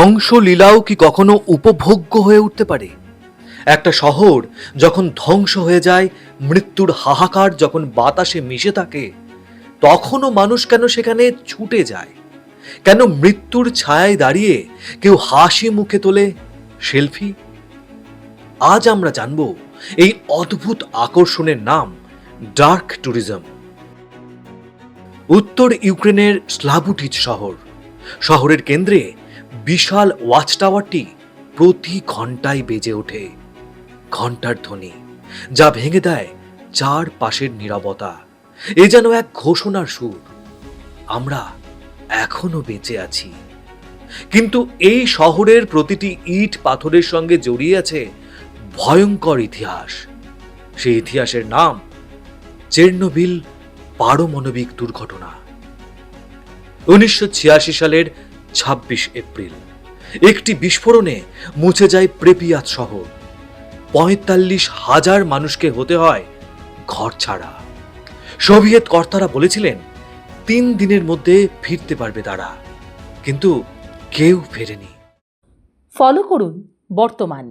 ধ্বংসলীলাও কি কখনো উপভোগ্য হয়ে উঠতে পারে? একটা শহর যখন ধ্বংস হয়ে যায়, মৃত্যুর হাহাকার যখন বাতাসে মিশে থাকে, তখনও মানুষ কেন সেখানে ছুটে যায়? কেন মৃত্যুর ছায়ায় দাঁড়িয়ে কেউ হাসি মুখে তোলে সেলফি? আজ আমরা জানব এই অদ্ভুত আকর্ষণের নাম ডার্ক ট্যুরিজম। উত্তর ইউক্রেনের স্লাবুটিজ শহর, শহরের কেন্দ্রে বিশাল ওয়াচ টাওয়ারটি প্রতি ঘন্টায় বেজে ওঠে। ঘণ্টার ধ্বনি, যা ভেঙে দেয় চার পাশের নীরবতা। এ যেন এক ঘোষণার সুর। আমরা এখনও বেঁচে আছি। কিন্তু এই শহরের প্রতিটি ইট পাথরের সঙ্গে জড়িয়ে আছে ভয়ঙ্কর ইতিহাস। সেই ইতিহাসের নাম চেরনোবিল পারমাণবিক দুর্ঘটনা। উনিশশো ছিয়াশি সালের ছাব্বিশ এপ্রিল। একটি বিস্ফোরণে মুছে যায় প্রেপিয়াত শহর পঁয়তাল্লিশ হাজার মানুষকে হতে হয় ঘর ছাড়া। সোভিয়েত কর্তারা বলেছিলেন, তিন দিনের মধ্যে ফিরতে পারবে তারা। কিন্তু কেউ ফেরেনি। ফলো করুন বর্তমান।